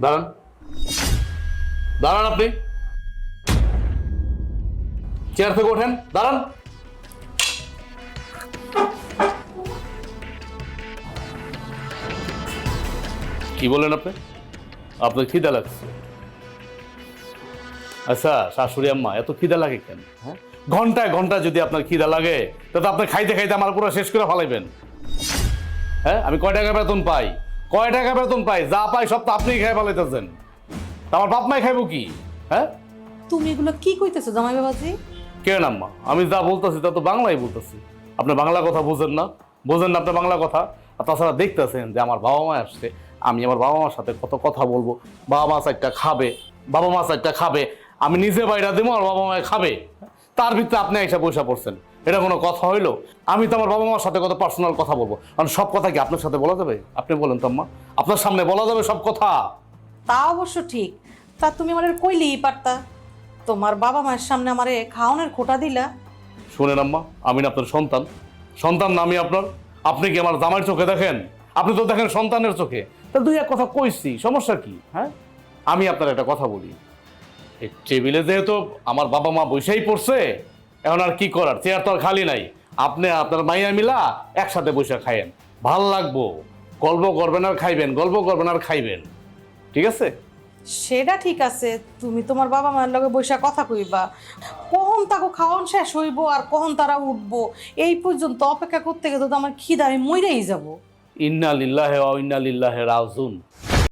দাঁড়ান। দাঁড়ান আপনি। চেয়ার থেকে ওঠেন। দাঁড়ান। কি বলেন আপনি? আপনার খিদা লাগছে। আচ্ছা শাশুড়ি আম্মা, এত খিদা লাগে কেন? হ্যাঁ? ঘন্টায় ঘণ্টা যদি আপনার খিদা লাগে, তাহলে আপনি খাইতে খাইতে আমার পুরো শেষ করে ফেলাইবেন। হ্যাঁ? আমি কয় টাকা বেতন পাই? কয় টাকা বেতন পাই? যা পাই সব তো আপনিই খাই ফেলাইতেছেন। তা আমার বাপ মাই খাইবো কি? হ্যাঁ? তুমি এগুলো কি কইতেছো জামাই বাবাজি? কেন আম্মা আমি যা বলতেছি তা তো বাংলাই বলতেছি। আপনি বাংলা কথা বোঝেন না। বোঝেন না আপনি বাংলা কথা। আর তাছাড়া দেখতেছেন যে আমার বাবা মা আসছে। আমি আমার বাবা মার সাথে কত কথা বলব। বাবা মা চারটা খাবে। বাবা মা চারটা খাবে। আমি নিজে বাইরা দেবো আর বাবা মায় খাবে। তার ভিতরে আপনি এসে পয়সা পড়ছেন। এটা কোনো কথা হইল? আমি তো আমার বাবা মার সাথে কত পার্সোনাল কথা বলব। কারণ সব কথা কি আপনার সাথে বলা যাবে? আপনি বলেন তো আম্মা। আপনার সামনে বলা যাবে সব কথা। তা অবশ্য ঠিক। তা তুমি আমার কইলেই পারতা। তোমার বাবা মায়ের সামনে আমারে খাওয়ানোর খোটা দিলা। শুনেন আম্মা আমি না আপনার সন্তান। সন্তান না আমি আপনার। আপনি কি আমার জামাইয়ের চোখে দেখেন? আপনি তো দেখেন সন্তানের চোখে। তা দুই এক কথা কইছি সমস্যা কি? হ্যাঁ? আমি আপনার একটা কথা বলি। এই টেবিলে যেহেতু আমার বাবা মা বসেই পড়ছে এখন আর কি করার? চেয়ার তো আর খালি নাই। আপনি আপনার মাইয়া মিলা একসাথে বসে খাইয়েন ভালো লাগবো। গল্প করবেন আর খাইবেন গল্প করবেন আর খাইবেন। ঠিক আছে? সেটা ঠিক আছে। তুমি তোমার বাবা মায়ের লগে বৈশা কথা কইবা। কখন তাকে খাওয়ান শেষ হইব আর কখন তারা উঠবো? এই পর্যন্ত অপেক্ষা করতে গেলে তো আমার খিদা আমি মইরাই যাব। ইন্না লিল্লাহে ওয়া ইন্না লিল্লাহে রাজুন